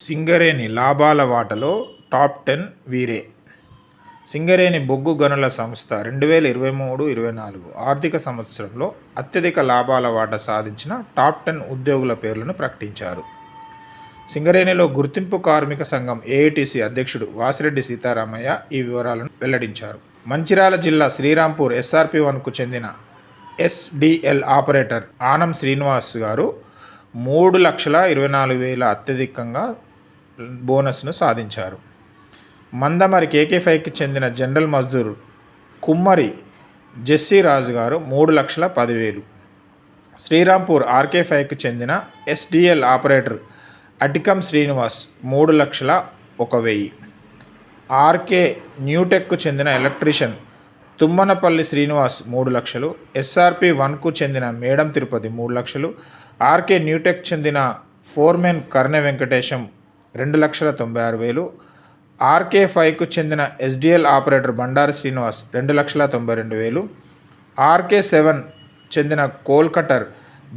సింగరేణి లాభాల వాటలో top ten వీరే. సింగరేణి బొగ్గు గనుల సంస్థ రెండు వేల ఇరవై మూడు ఇరవై నాలుగు ఆర్థిక సంవత్సరంలో అత్యధిక లాభాల వాటా సాధించిన టాప్ టెన్ ఉద్యోగుల పేర్లను ప్రకటించారు. సింగరేణిలో గుర్తింపు కార్మిక సంఘం ఏఐటిసి అధ్యక్షుడు వాసిరెడ్డి సీతారామయ్య ఈ వివరాలను వెల్లడించారు. మంచిర్యాల జిల్లా శ్రీరాంపూర్ ఎస్ఆర్పి వన్కు చెందిన ఎస్డిఎల్ ఆపరేటర్ ఆనం శ్రీనివాస్ గారు మూడు లక్షల ఇరవై నాలుగు వేల అత్యధికంగా బోనస్ను సాధించారు. మందమరి కేకే ఫైవ్కి చెందిన జనరల్ మజ్దూర్ కుమ్మరి జెస్సీ రాజు గారు మూడు లక్షల పదివేలు. శ్రీరాంపూర్ ఆర్కే ఫైవ్కి చెందిన ఎస్డిఎల్ ఆపరేటర్ అటికం శ్రీనివాస్ మూడు లక్షల ఒక వెయ్యి. ఆర్కే న్యూటెక్కు చెందిన ఎలక్ట్రీషియన్ తుమ్మనపల్లి శ్రీనివాస్ మూడు లక్షలు. ఎస్ఆర్పి వన్కు చెందిన మేడం తిరుపతి మూడు లక్షలు. ఆర్కే న్యూటెక్ చెందిన ఫోర్మెన్ కర్ణె వెంకటేశం రెండు లక్షల తొంభై ఆరు వేలు. ఆర్కే ఫైవ్కు చెందిన ఎస్డిఎల్ ఆపరేటర్ బండారి శ్రీనివాస్ రెండు లక్షల తొంభై రెండు వేలు. ఆర్కే సెవెన్ చెందిన కోల్కటర్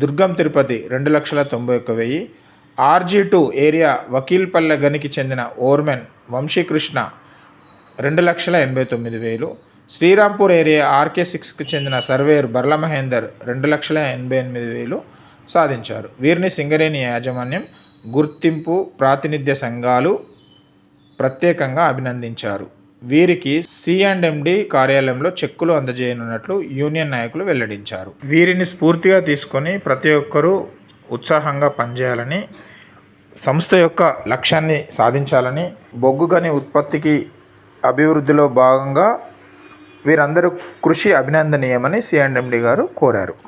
దుర్గం తిరుపతి రెండు లక్షల తొంభై ఒక్క వెయ్యి ఆర్జీ టూ ఏరియా వకీల్పల్లె గనికి చెందిన ఓర్మెన్ వంశీకృష్ణ రెండు లక్షల ఎనభై తొమ్మిది వేలు. శ్రీరాంపూర్ ఏరియా ఆర్కే సిక్స్కు చెందిన సర్వేయర్ బర్ల మహేందర్ రెండు లక్షల ఎనభై ఎనిమిది వేలు సాధించారు. వీరిని సింగరేణి యాజమాన్యం గుర్తింపు ప్రాతినిధ్య సంఘాలు ప్రత్యేకంగా అభినందించారు. వీరికి సిఎండ్ఎండి కార్యాలయంలో చెక్కులు అందజేయనున్నట్లు యూనియన్ నాయకులు వెల్లడించారు. వీరిని స్ఫూర్తిగా తీసుకొని ప్రతి ఒక్కరూ ఉత్సాహంగా పనిచేయాలని సంస్థ యొక్క లక్ష్యాన్ని సాధించాలని బొగ్గు గని ఉత్పత్తికి అభివృద్ధిలో భాగంగా వీరందరూ కృషి అభినందనీయమని సిఎండ్ఎండి గారు కోరారు.